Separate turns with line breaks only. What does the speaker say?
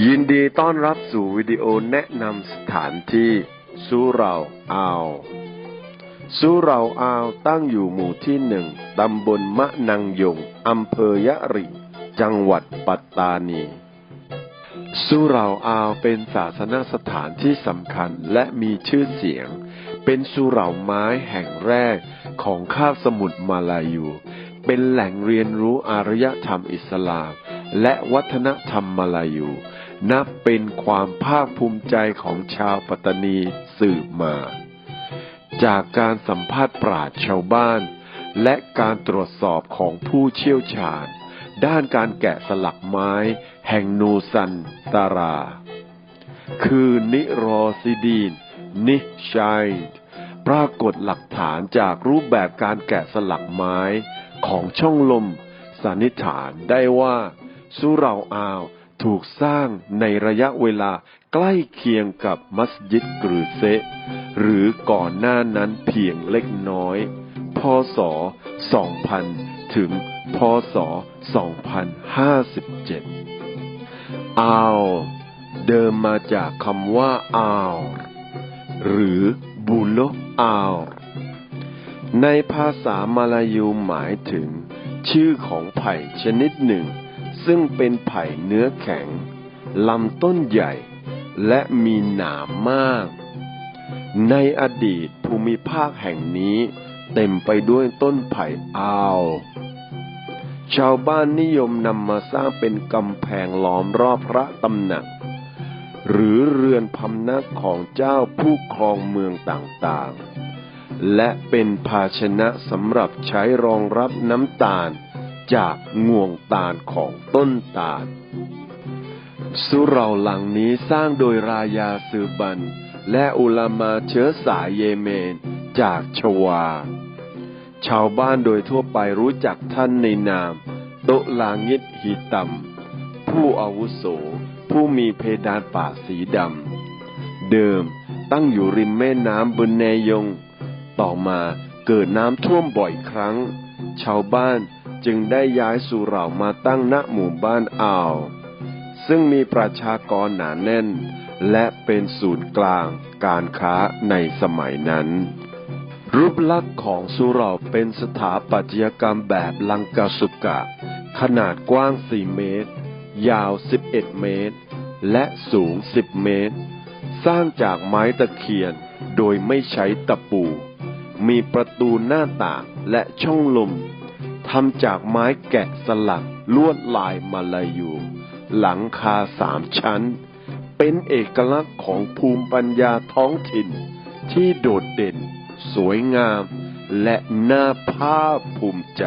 ยินดีต้อนรับสู่วิดีโอแนะนำสถานที่สุเราอาวสุเราอาวตั้งอยู่หมู่ที่หนึ่งตำบลมะนังยงอำเภอยะริ จังหวัดปัตตานีสุเราอาวเป็นศาสนสถานที่สำคัญและมีชื่อเสียง เป็นสุเราไม้แห่งแรกของคาบสมุทรมาลายู เป็นแหล่งเรียนรู้อารยธรรมอิสลาม และวัฒนธรรมมาลายู นับเป็นความภาคภูมิใจของชาวปัตตานีสืบมา จากการสัมภาษณ์ปราชชาวบ้าน และการตรวจสอบของผู้เชี่ยวชาญ ด้านการแกะสลักไม้แห่งนูซันตารา คือนิโรซิดีน นิชัยปรากฏหลักฐานจากรูปแบบการแกะสลักไม้ของช่องลมสันนิษฐานได้ว่าสุเราอาว ถูกสร้างในระยะเวลาใกล้เคียงกับมัสยิดกรือเซหรือก่อนหน้านั้นเพียงเล็กน้อย พศ 2000 ถึง พศ 2057อาว เดิมมาจากคำว่าอาวหรือบุโลอาวในภาษามาลายูหมายถึง ชื่อของไผ่ชนิดหนึ่ง ซึ่งเป็นไผ่เนื้อแข็งลำต้นใหญ่และมีหนามมาก ในอดีตภูมิภาคแห่งนี้เต็มไปด้วยต้นไผ่อาว ชาวบ้านนิยมนำมาสร้างเป็นกำแพงล้อมรอบพระตำหนัก หรือเรือนพำนักของเจ้าผู้ครองเมืองต่างๆ และเป็นภาชนะสำหรับใช้รองรับน้ำตาล จากงวงตาลของต้นตาล สุเราหลังนี้สร้างโดยรายาซือบัน และอุลามาเชื้อสายเยเมนจากชวา ชาวบ้านโดยทั่วไปรู้จักท่านในนาม โตลางิดฮีตัม ผู้อาวุโส ผู้มีเพดานป่าสีดำ เดิมตั้งอยู่ริมแม่น้ำบุนเนยง ต่อมาเกิดน้ำท่วมบ่อยครั้ง ชาวบ้าน จึงได้ย้ายสุเหร่ามาตั้งณหมู่บ้านอ่าว ซึ่งมีประชากรหนาแน่น และเป็นศูนย์กลางการค้าในสมัยนั้น รูปลักษณ์ของสุเหร่าเป็นสถาปัตยกรรมแบบลังกาสุกะ ขนาดกว้าง 4 เมตร ยาว 11 เมตร และสูง 10 เมตร สร้างจากไม้ตะเคียนโดยไม่ใช้ตะปู มีประตูหน้าต่างและช่องลม ทำจากไม้แกะสลักลวดลายมาลายู หลังคาสามชั้น เป็นเอกลักษณ์ของภูมิปัญญาท้องถิ่น ที่โดดเด่น สวยงาม และน่าภาคภูมิใจ